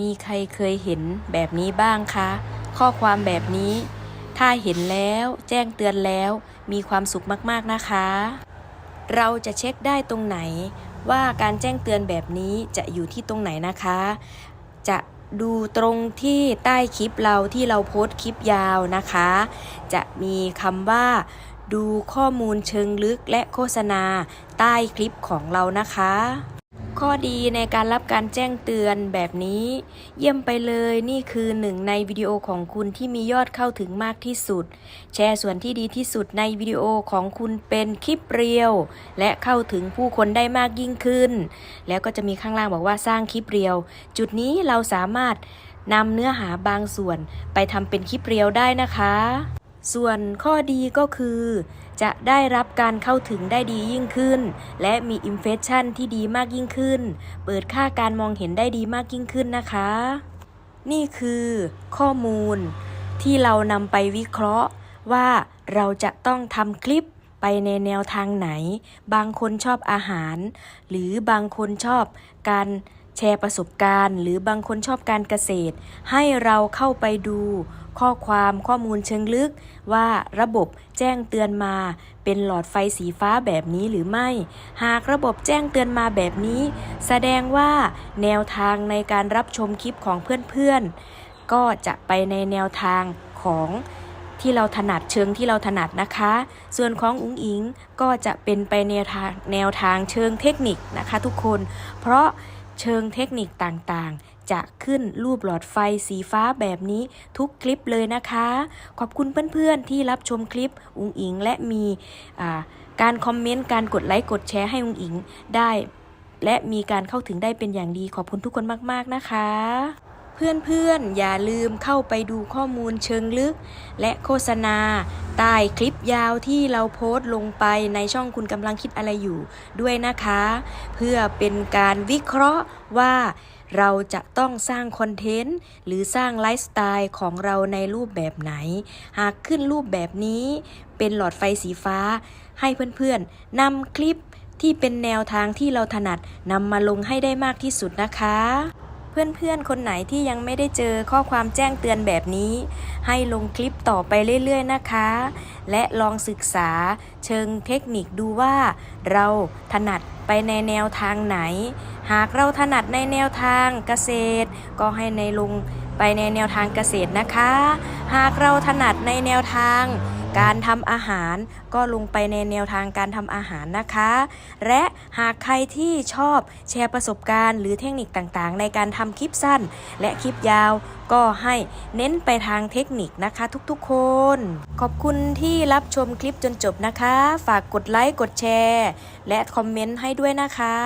มีใครเคยเห็นแบบนี้บ้างคะ ข้อความแบบนี้ ถ้าเห็นแล้วแจ้งเตือนแล้ว มีความสุขมากๆนะคะ เราจะเช็คได้ตรงไหน ว่าการแจ้งเตือนแบบนี้จะอยู่ที่ตรงไหนนะคะ จะดูตรงที่ใต้คลิปเราที่เราโพสต์คลิปยาวนะคะ จะมีคำว่า ดูข้อมูลเชิงลึกและโฆษณาใต้คลิปของเรานะคะ ข้อดีในการรับการแจ้งเตือนแบบนี้ เยี่ยมไปเลยนี่คือหนึ่งในวิดีโอของคุณที่มียอดเข้าถึงมากที่สุด แชร์ส่วนที่ดีที่สุดในวิดีโอของคุณเป็นคลิปเรียว และเข้าถึงผู้คนได้มากยิ่งขึ้น แล้วก็จะมีข้างล่างบอกว่าสร้างคลิปเรียว จุดนี้เราสามารถนำเนื้อหาบางส่วนไปทำเป็นคลิปเรียวได้นะคะ ส่วนข้อดีก็คือ จะได้รับการเข้าถึงได้ดียิ่งขึ้น และมีอิมเพรสชันที่ดีมากยิ่งขึ้น เปิดค่าการมองเห็นได้ดีมากยิ่งขึ้นนะคะ นี่คือข้อมูลที่เรานำไปวิเคราะห์ว่าเราจะต้องทำคลิปไปในแนวทางไหน บางคนชอบอาหาร หรือบางคนชอบการแชร์ประสบการณ์ หรือบางคนชอบการเกษตร ให้เราเข้าไปดู ข้อความข้อมูลเชิงลึก ว่าระบบแจ้งเตือนมา เป็นหลอดไฟสีฟ้าแบบนี้หรือไม่ หากระบบแจ้งเตือนมาแบบนี้ แสดงว่าแนวทางในการรับชมคลิปของเพื่อนๆ ก็จะไปในแนวทางของที่เราถนัดเชิงที่เราถนัดนะคะ ส่วนของอุ๋งอิงก็จะเป็นไปแนวทางแนวทางเชิงเทคนิคนะคะทุกคน เพราะเชิงเทคนิคต่างๆ จะขึ้นรูปหลอดไฟสีฟ้าแบบนี้ทุกคลิปเลยนะคะ ขอบคุณเพื่อนๆที่รับชมคลิปอุงอิงและมีการคอมเมนต์การกดไลค์กดแชร์ให้อุงอิงได้ และมีการเข้าถึงได้เป็นอย่างดีขอบคุณทุกคนมากๆนะคะเพื่อนๆ อย่าลืมเข้าไปดูข้อมูลเชิงลึก และโฆษณา ใต้คลิปยาวที่เราโพสต์ลงไปในช่องคุณกำลังคิดอะไรอยู่ด้วยนะคะ เพื่อเป็นการวิเคราะห์ว่า เราจะต้องสร้างคอนเทนต์ หรือสร้างไลฟ์สไตล์ของเราในรูปแบบไหน หากขึ้นรูปแบบนี้เป็นหลอดไฟสีฟ้า ให้เพื่อนๆนำคลิปที่เป็นแนวทางที่เราถนัดนำมาลงให้ได้มากที่สุดนะคะ เพื่อนๆ คนไหนที่ยังไม่ได้เจอข้อความแจ้งเตือนแบบนี้ ให้ลงคลิปต่อไปเรื่อยๆนะคะ และลองศึกษาเชิงเทคนิคดูว่า เราถนัดไปในแนวทางไหน หากเราถนัดในแนวทางเกษตร ก็ให้ในลงไปในแนวทางเกษตรนะคะ หากเราถนัดในแนวทาง การทำอาหารก็ลงไปในแนวทางการทำอาหารนะคะ และหากใครที่ชอบแชร์ประสบการณ์ หรือเทคนิคต่างๆ ในการทำคลิปสั้น และคลิปยาวก็ให้เน้นไปทางเทคนิคนะคะทุกๆคน ขอบคุณที่รับชมคลิปจนจบนะคะ ฝากกดไลค์กดแชร์ และคอมเมนต์ให้ด้วยนะคะ